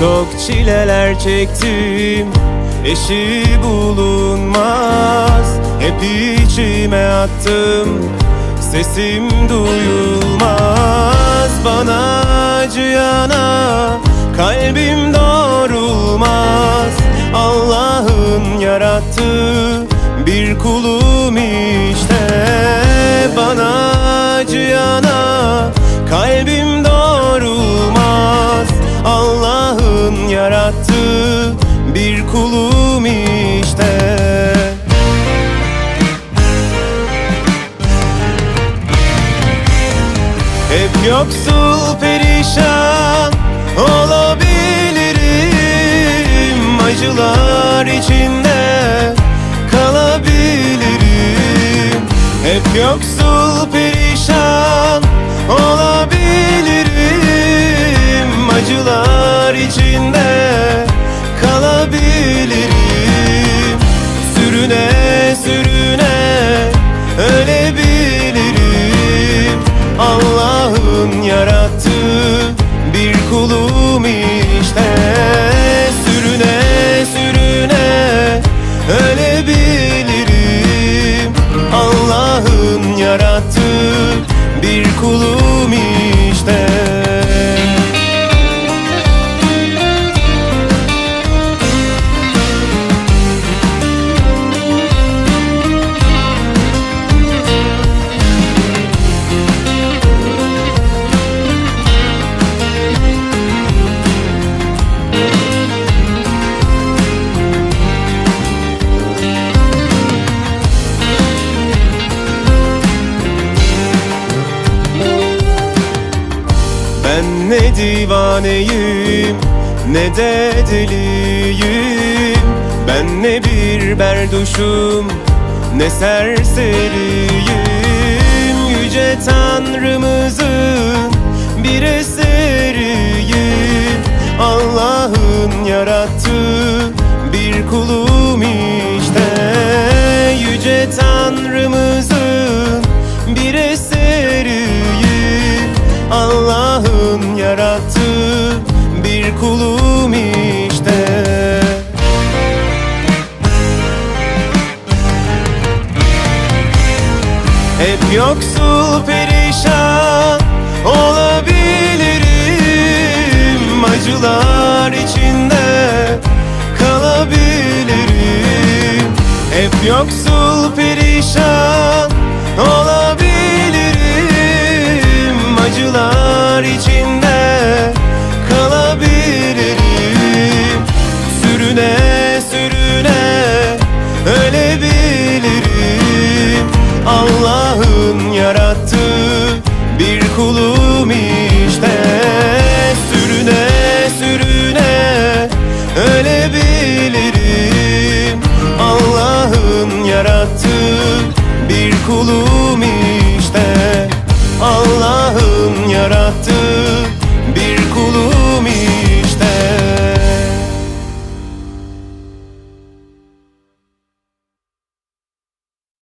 Çok çileler çektim Eşi bulunmaz. Hep içime attım Sesim duyulmaz. Bana acıyana Kalbim doğrulmaz Allah'ın yarattığı Bir kulum işte. Bana acıyana Kalbim Hep yoksul perişan olabilirim. Acılar içinde kalabilirim. Hep yoksul bir kulum işte ne divaneyim ne de deliyim. Ben ne bir berduşum ne serseriyim kulum işte. Hep yoksul perişan olabilirim. Acılar içinde kalabilirim. Hep yoksul perişan Yarattığı bir kulum işte Sürüne sürüne ölebilirim. Allah'ın yarattığı bir kulum